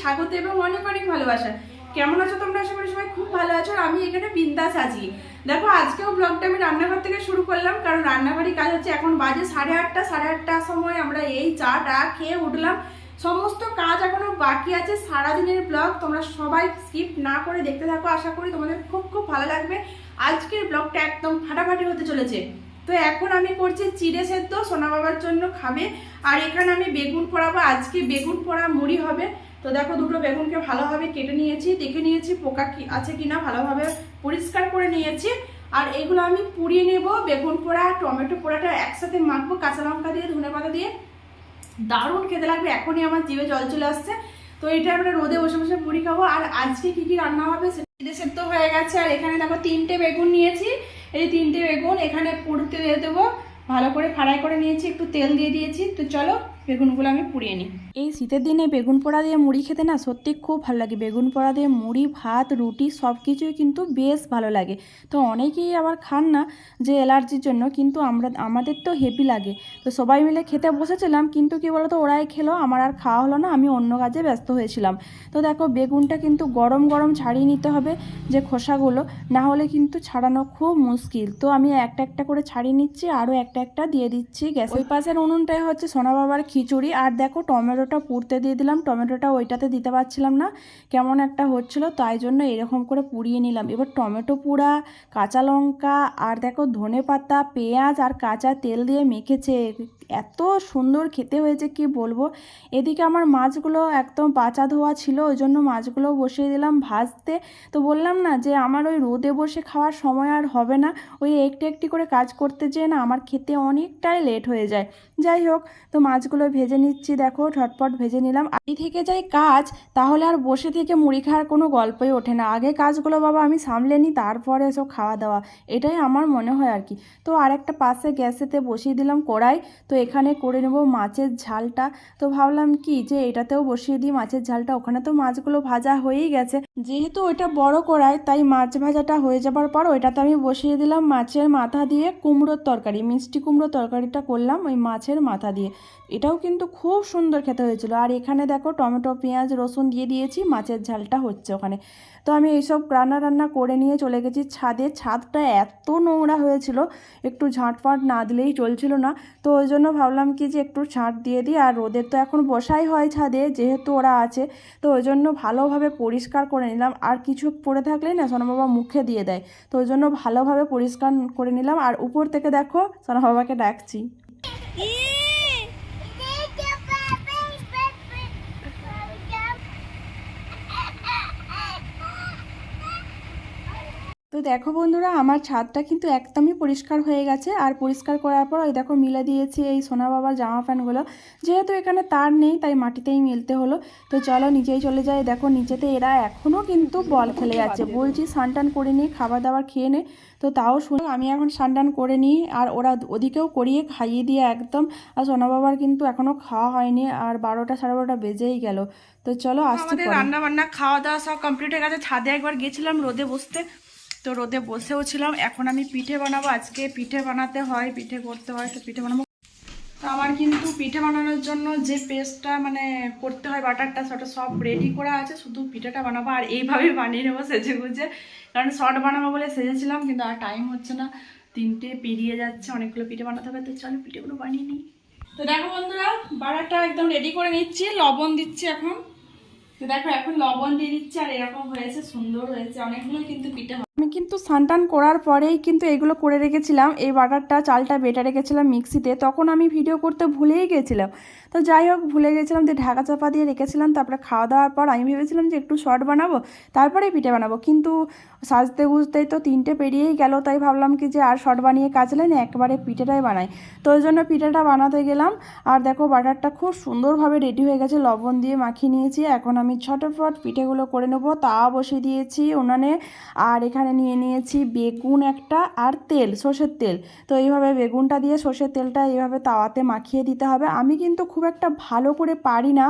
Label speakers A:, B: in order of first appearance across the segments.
A: স্বাগত এবং অনেক অনেক ভালোবাসা। কেমন আছো তোমরা? আশা করি সবাই খুব ভালো আছো আর আমি এখানে বিন্দাস আছি। দেখো, আজকেও ব্লগটা আমি রান্নাঘর থেকে শুরু করলাম কারণ রান্নাঘরই কাজ হচ্ছে এখন বাজে সাড়ে আটটা, সাড়ে আটটার সময় আমরা এই চা টা খেয়ে উঠলাম। সমস্ত কাজ এখনও বাকি আছে সারাদিনের ব্লগ তোমরা সবাই স্কিপ না করে দেখতে থাকো। আশা করি তোমাদের খুব খুব ভালো লাগবে। আজকের ব্লগটা একদম ফাটাফাটি হতে চলেছে। তো এখন আমি করছি চিড়ে সেদ্ধ, সোনা বাবার জন্য খাবে। আর এখানে আমি বেগুন পোড়াবো। আজকে বেগুন পোড়া মুড়ি হবে। তো দেখো দুটো বেগুনকে ভালোভাবে কেটে নিয়েছি, দেখে নিয়েছি পোকা কি আছে কিনা, ভালোভাবে পরিষ্কার করে নিয়েছি। আর এগুলো আমি পুড়িয়ে নেব, বেগুন পোড়া, টমেটো পোড়াটা একসাথে মাখবো, কাঁচা লঙ্কা দিয়ে, ধনে পাতা দিয়ে। দারুণ খেতে লাগবে, এখনই আমার জিভে জল চলে আসছে। তো এটা আমরা রোদে বসে বসে মুড়ি খাব। আর আজকে কি কি রান্না হবে সেটা সেদ্ধ হয়ে গেছে। আর এখানে দেখো তিনটে বেগুন নিয়েছি। এই তিনটে বেগুন এখানে পুড়তে দিয়ে দেবো। ভালো করে ফ্রাই করে নিয়েছি, একটু তেল দিয়ে দিয়েছি। তো চলো বেগুনগুলো আমি পুড়িয়ে নিই।
B: এই শীতের দিনে বেগুন পোড়া দিয়ে মুড়ি খেতে না সত্যি খুব ভালো লাগে। বেগুন পোড়া দিয়ে মুড়ি, ভাত, রুটি সব কিছুই কিন্তু বেশ ভালো লাগে। তো অনেকেই আবার খান না যে অ্যালার্জির জন্য, কিন্তু আমরা, আমাদের তো হেভি লাগে। তো সবাই মিলে খেতে বসেছিলাম, কিন্তু কি বলতো, ওরাই খেলো, আমার আর খাওয়া হলো না, আমি অন্য কাজে ব্যস্ত হয়েছিলাম। তো দেখো, বেগুনটা কিন্তু গরম গরম ছাড়িয়ে নিতে হবে যে খোসাগুলো, না হলে কিন্তু ছাড়ানো খুব মুশকিল। তো আমি একটা একটা করে ছাড়িয়ে নিচ্ছি, আরও একটা একটা দিয়ে দিচ্ছি গ্যাস ওই পাশের উনুনটাই হচ্ছে সোনা বাবার খিচুড়ি। আর দেখো, টমেটোটা পুড়তে দিয়ে দিলাম। টমেটোটা ওইটাতে দিতে পারছিলাম না। কেমন একটা হচ্ছিল, তাই জন্য এরকম করে পুড়িয়ে নিলাম। এবার টমেটো পুড়া, কাঁচা লঙ্কা, আর দেখো, ধনে পাতা, পেঁয়াজ আর কাঁচা তেল দিয়ে মেখেছে। এত সুন্দর খেতে হয়েছে, কি বলব? এদিকে আমার মাছগুলো একদম বাঁচা ধোয়া ছিল, ওই জন্য মাছগুলো বসিয়ে দিলাম ভাজতে। তো বললাম না যে, আমার ওই রোদে বসে খাওয়ার সময় আর হবে না। ওই একটি একটি করে কাজ করতে যেয়ে না, আমার খেতে অনেকটাই লেট হয়ে যায়। যাই হোক, তো মাছগুলো ভেজে নিচ্ছি, দেখো, ঝটপট ভেজে নিলাম। আগে থেকে যাই কাজ, তাহলে আর বসে থেকে মুড়ি খাওয়ার কোনো গল্পই ওঠে না। আগে কাজগুলো বাবা আমি সামলে নিই, তারপরে এসব খাওয়া দাওয়া। এটাই আমার মনে হয় আর কি। তো আরেকটা পাশে গ্যাসেতে বসিয়ে দিলাম কড়াই। তো এখানে করে নেব মাছের ঝালটা। তো ভাবলাম কি যে এটাতেও বসিয়ে দিই মাছের ঝালটা। ওখানে তো মাছগুলো ভাজা হয়েই গেছে। যেহেতু ওইটা বড় কড়াই, তাই মাছ ভাজাটা হয়ে যাবার পর ওইটাতে আমি বসিয়ে দিলাম মাছের মাথা দিয়ে কুমড়োর তরকারি। মিষ্টি কুমড়োর তরকারিটা করলাম ওই মাছের মাথা দিয়ে। এটাও কিন্তু খুব সুন্দর খেতে হয়েছিল। আর এখানে দেখো টমেটো, পেঁয়াজ, রসুন দিয়ে দিয়েছি, মাছের ঝালটা হচ্ছে ওখানে। তো আমি এইসব রান্না রান্না করে নিয়ে চলে গেছি। ছাদে ছাদটা এত নোংরা হয়েছিল, একটু ঝাঁটফাঁট না দিলেই চলছিল না। তো ওই জন্য ভাবলাম কি যে একটু ছাঁট দিয়ে দিই। আর রোদের তো এখন বসাই হয় ছাদে, যেহেতু ওরা আছে, তো ওই জন্য ভালোভাবে পরিষ্কার করে নিলাম। আর কিছু পড়ে থাকলেই না সোনা বাবা মুখে দিয়ে দেয়। তো ওই জন্য ভালোভাবে পরিষ্কার করে নিলাম। আর উপর থেকে দেখো সোনা বাবাকে ডাকছি। দেখো বন্ধুরা আমার ছাদটা কিন্তু একদমই পরিষ্কার হয়ে গেছে। আর পরিষ্কার করার পর ওই দেখো মিলে দিয়েছি এই সোনা বাবার জামা প্যান্টগুলো। যেহেতু এখানে তার নেই তাই মাটিতেই মিলতে হলো। তো চলো নিচেই চলে যাই। দেখো নিচেতে এরা এখনও কিন্তু বল খেলে যাচ্ছে। বলছি সানটান করে নিয়ে খাবার দাবার খেয়ে নে। তো তাও শুনে আমি এখন সানটান করে নিই। আর ওরা ওদিকেও করিয়ে খাইয়ে দিয়ে একদম আর সোনা বাবার কিন্তু এখনও খাওয়া হয়নি। আর বারোটা সাড়ে বারোটা বেজেই গেল। তো চলো
A: আমাদের রান্না বান্না খাওয়া দাওয়া সব কমপ্লিট হয়ে গেছে। ছাদে একবার গেছিলাম রোদে বসতে। তো রোদে বসেও ছিলাম। এখন আমি পিঠে বানাবো। আজকে পিঠে বানাতে হয়, পিঠে করতে হয়, তো পিঠে বানাবো। তো আমার কিন্তু পিঠে বানানোর জন্য যে পেস্টটা মানে করতে হয়, বাটারটা, সেটা সব রেডি করা আছে। শুধু পিঠেটা বানাবো আর এইভাবে বানিয়ে নেব সেজে গুজে। কারণ শর্ট বানাবো বলে সেজেছিলাম, কিন্তু আর টাইম হচ্ছে না। তিনটে পেরিয়ে যাচ্ছে, অনেকগুলো পিঠে বানাতে হবে। তো চলো পিঠেগুলো বানিয়ে নিই। তো দেখো বন্ধুরা, বাটারটা একদম রেডি করে নিচ্ছি। লবণ দিচ্ছি এখন। তো দেখো, এখন লবণ দিয়ে দিচ্ছি আর এরকম হয়েছে, সুন্দর হয়েছে। অনেকগুলো কিন্তু পিঠে।
B: আমি কিন্তু সানটান করার পরেই কিন্তু এগুলো করে রেখেছিলাম। এই বাটারটা, চালটা বেটে রেখেছিলাম মিক্সিতে। তখন আমি ভিডিও করতে ভুলেই গেছিলাম। তো যাই হোক, ভুলে গেছিলাম যে ঢাকা চাপা দিয়ে রেখেছিলাম। তারপরে খাওয়া দাওয়ার পর আমি ভেবেছিলাম যে একটু শর্ট বানাবো, তারপরে পিঠে বানাবো। কিন্তু সাজতে বুঝতেই তো তিনটে পেরিয়েই গেল, তাই ভাবলাম কি যে আর শর্ট বানিয়ে কাজ না একবারে পিঠেটাই বানাই। তো ওই জন্য পিঠেটা বানাতে গেলাম। আর দেখো, বাটারটা খুব সুন্দরভাবে রেডি হয়ে গেছে। লবণ দিয়ে মাখিয়ে নিয়েছি। এখন আমি ছটফট পিঠেগুলো করে নেব। তা বসিয়ে দিয়েছি উনানে। আর এখানে নিয়ে নিয়েছি বেগুন একটা আর তেল, সর্ষের তেল। তো এইভাবে বেগুনটা দিয়ে সর্ষের তেলটা এইভাবে তাওয়াতে মাখিয়ে দিতে হবে। আমি কিন্তু খুব একটা ভালো করে পারি না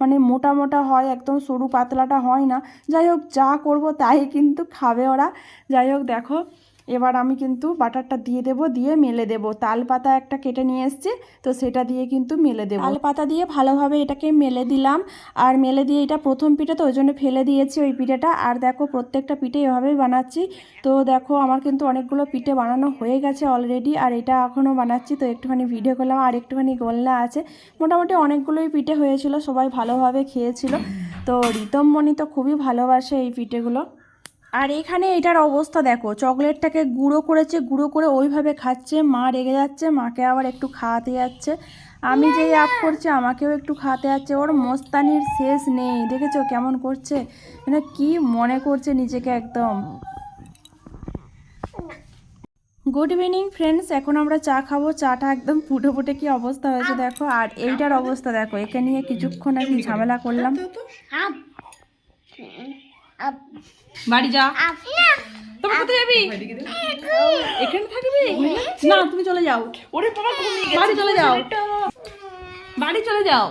B: মানে মোটা মোটা হয়, একদম সরু পাতলাটা হয় না। যাই হোক, যা করব তাই কিন্তু খাবে ওরা। যাই হোক, দেখো এবার আমি কিন্তু বাটারটা দিয়ে দেব, দিয়ে মেলে দেব। তাল পাতা একটা কেটে নিয়ে এসেছি, তো সেটা দিয়ে কিন্তু মেলে দেবো। তাল পাতা দিয়ে ভালোভাবে এটাকে মেলে দিলাম, আর মেলে দিয়ে এটা প্রথম পিঠে তো ওই জন্য ফেলে দিয়েছি ওই পিঠেটা। আর দেখো প্রত্যেকটা পিঠে এভাবেই বানাচ্ছি, তো দেখো আমার কিন্তু অনেকগুলো পিঠে বানানো হয়ে গেছে অলরেডি আর এটা এখনও বানাচ্ছি, তো একটুখানি ভিডিও করলাম, আর একটুখানি গোলনা আছে। মোটামুটি অনেকগুলোই পিঠে হয়েছিল, সবাই ভালোভাবে খেয়েছিল। তো রিতমমণি তো খুবই ভালোবাসে এই পিঠেগুলো। আর এখানে এটার অবস্থা দেখো চকলেটটাকে গুঁড়ো করেছে গুঁড়ো করে ওইভাবে খাচ্ছে মা রেগে যাচ্ছে মাকে আবার একটু খাওয়াতে যাচ্ছে। আমি যেই আপ করছি আমাকেও একটু খাওয়াতে যাচ্ছে ওর মস্তানির শেষ নেই দেখেছ কেমন করছে? মানে কি মনে করছে নিজেকে একদম। গুড ইভিনিং ফ্রেন্ডস এখন আমরা চা খাব চাটা একদম ফুটে ফুটে কি অবস্থা হয়েছে দেখো আর এইটার অবস্থা দেখো একে নিয়ে কিছুক্ষণ আর কি ঝামেলা করলাম।
A: বাড়ি যা। তোমার কোথায় যাবি? এখানে। থাকবি? না তুমি চলে যাও। ওরে বাবা বাড়ি চলে যাও। বাড়ি চলে যাও।